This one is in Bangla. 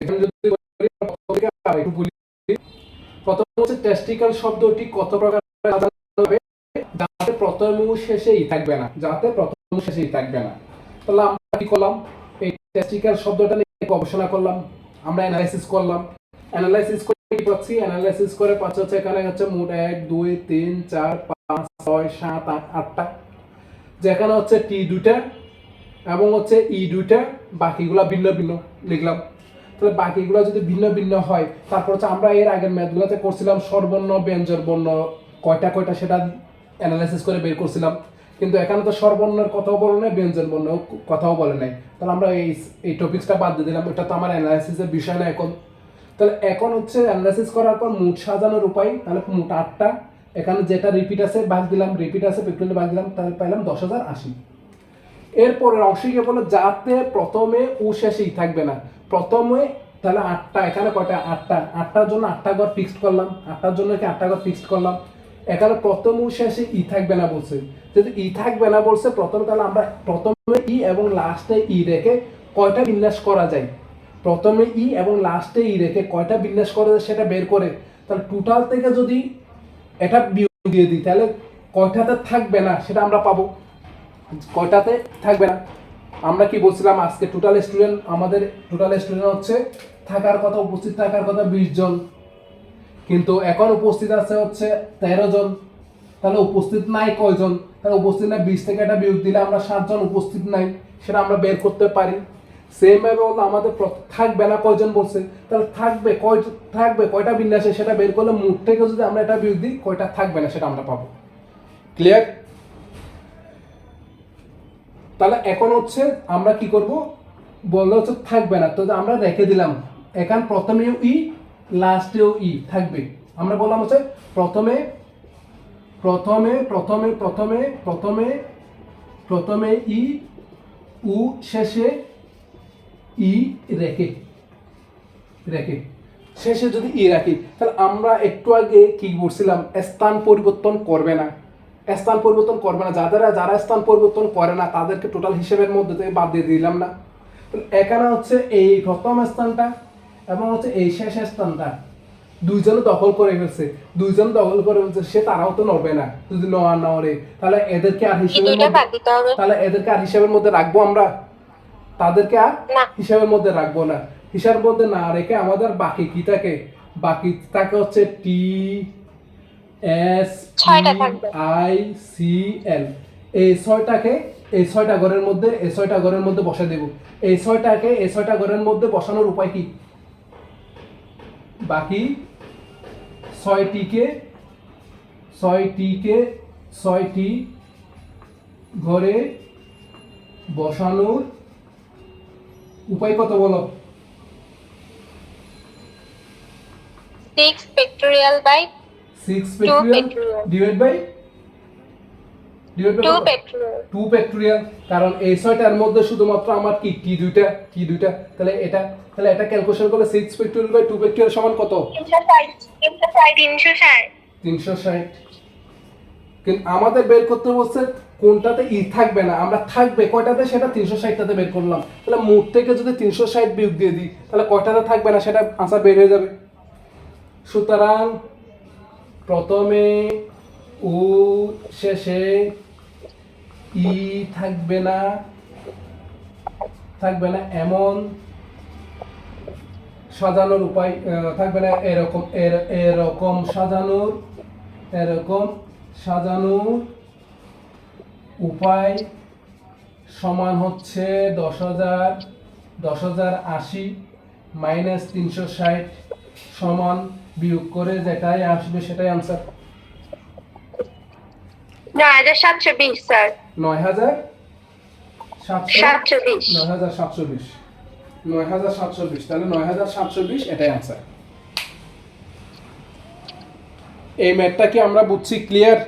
এখানে যদি প্রথম বলি। প্রথম হচ্ছে শব্দটি কত প্রকার যাতে প্রথম শেষেই থাকবে না, যাতে প্রথম শেষেই থাকবে না। তাহলে আমরা কি করলাম? এই শব্দটা নিয়ে গবেষণা করলাম, আমরা অ্যানালাইসিস করলাম। অ্যানালাইসিস করে কি পাচ্ছি? অ্যানালাইসিস করে হচ্ছে এখানে হচ্ছে মোট এক, দুই, তিন, চার, পাঁচ, ছয়, সাত, আট, আটটা। যেখানে হচ্ছে টি দুইটা এবং হচ্ছে ই দুইটা, বাকিগুলা ভিন্ন ভিন্ন লিখলাম। তাহলে বাকিগুলো যদি ভিন্ন ভিন্ন হয়, তারপর হচ্ছে আমরা এর আগের ম্যাথগুলোতে করছিলাম স্বরবর্ণ ব্যঞ্জন বর্ণ কয়টা কয়টা সেটা অ্যানালাইসিস করে বের করছিলাম। কিন্তু এখানে তো স্বরবর্ণের কথাও বলে নাই ব্যঞ্জন বর্ণ কথাও বলে নাই। তাহলে আমরা এই এই টপিকসটা বাদ দিয়ে দিলাম, এটা তো আমার অ্যানালাইসিসের বিষয় না এখন। তাহলে এখন হচ্ছে অ্যানালাইসিস করার পর মুঠ সাজানোর উপায়, তাহলে মোট আটটা। এখানে যেটা রিপিট আছে ভাগ দিলাম রিপিট আছে পেট্রোলে ভাগ দিলাম, তাহলে পাইলাম দশ হাজার আশি। এরপরের অংশকে বলে? যাতে প্রথমে ও শেষেই থাকবে না। প্রথমে তাহলে আটটা, এখানে কয়টা? আটটা। আটটার জন্য আটটা ঘর ফিক্সড করলাম। আটটার জন্য কি আটটা ঘর ফিক্সড করলাম? এখানে প্রথম ও শেষে ই থাকবে না বলছে। যদি ই থাকবে না বলছে, প্রথমে তাহলে আমরা প্রথমে ই এবং লাস্টে ই রেখে কয়টা বিন্যাস করা যায়? প্রথমে ই এবং লাস্টে ই রেখে কয়টা বিন্যাস করা যায় সেটা বের করে, তাহলে টোটাল থেকে যদি এটা বিয়োগ দিয়ে দিই, তাহলে কয়টাতে থাকবে না সেটা আমরা পাবো? কয়টাতে থাকবে না? আমরা কি বলছিলাম আজকে টোটাল স্টুডেন্ট আমাদের টোটাল স্টুডেন্ট হচ্ছে থাকার কথা, উপস্থিত থাকার কথা বিশ জন। কিন্তু এখন উপস্থিত আছে হচ্ছে তেরো জন। তাহলে উপস্থিত নাই কয়জন? তাহলে উপস্থিত নাই বিশ থেকে একটা বিয়োগ দিলে আমরা সাতজন উপস্থিত নাই, সেটা আমরা বের করতে পারি। সেম ভাবে হলো আমাদের থাকবে না কয়জন বলছে? তাহলে থাকবে কয় থাকবে কয়টা বিন্যাসে সেটা বের করলে মুখ থেকে যদি আমরা এটা বিয়োগ দিই, কয়টা থাকবে না সেটা আমরা পাবো। ক্লিয়ার তাহলে এখন হচ্ছে আমরা কি করব? বললে হচ্ছে থাকবে না। তো আমরা রেখে দিলাম। এখান প্রথমেও ই, লাস্টেও ই থাকবে। আমরা বললাম হচ্ছে প্রথমে প্রথমে প্রথমে প্রথমে প্রথমে প্রথমে ই, উ, শেষে ই রেখে। রেখে। শেষে যদি ই রাখি, তাহলে আমরা একটু আগে কি বলছিলাম স্থান পরিবর্তন করবে না। স্থান পরিবর্তন করবে না। যারা যারা স্থান পরিবর্তন করে না তাদেরকে টোটাল হিসেবের মধ্যে থেকে বাদ দিয়ে দিলাম না। এখানে হচ্ছে এই প্রথম স্থানটা এবং হচ্ছে এই শেষ স্থানটা। দুইজনে দখল করে ফেলছে। দুইজন দখল করে ফেলছে সে তারাও তো নড়বে না। যদি নেওয়া না ওরে তাহলে এদেরকে আর হবে। তাহলে এদেরকে আর হিসাবের মধ্যে রাখব আমরা? তাদেরকে আর। হিসাবের মধ্যে রাখব না। হিসাবের মধ্যে না রেখে আমাদের বাকি কি থাকে? বাকি থাকে হচ্ছে T S. I C L এই ছয়টাকে এই ছয়টা ঘরের মধ্যে এই ছয়টা ঘরের মধ্যে বসে দেব। এই ছয়টাকে এই ছয়টা ঘরের মধ্যে বসানোর উপায় কি? বাকি ছয়টিকে ছয়টিকে ছয়টি ঘরে বসানোর উপায় কত বলো? Six factorial by six Two factorial factorial. Divide by two factorial কারণ এই ছয়টার মধ্যে শুধুমাত্র আমার কি কি দুইটা? কি দুইটা? তাহলে এটা তাহলে এটা ক্যালকুলেশন করলে six factorial by two factorial সমান কত? তিনশো ষাট। তিনশো কিন্তু আমাদের বের করতে বলছে কোনটাতে ই থাকবে না আমরা থাকবে কয়টাতে? সেটা তিনশো ষাটটাতে বের করলাম। তাহলে মোট থেকে যদি তিনশো ষাট বিয়োগ দিয়ে দিই তাহলে কয়টাতে থাকবে না? সেটা আনসার বের হয়ে যাবে। সুতরাং প্রথমে ও শেষে ই থাকবে না থাকবে না এমন সাজানোর উপায় থাকবে না এরকম, এর- এরকম সাজানোর এরকম সাজানোর উপায় সমান হচ্ছে দশ হাজার দশ হাজার আশি মাইনাস তিনশো ষাট সমান বিয়োগ করে যেটাই আসবে সেটাই সাতশো বিশ স্যার। নয় হাজার সাতশো সাতশো বিশ। নয় হাজার সাতশো বিশ। নয় হাজার সাতশো বিশ। তাহলে নয় হাজার সাতশো বিশ এটাই আনসার এই ম্যাথটা কি আমরা বুঝছি ক্লিয়ার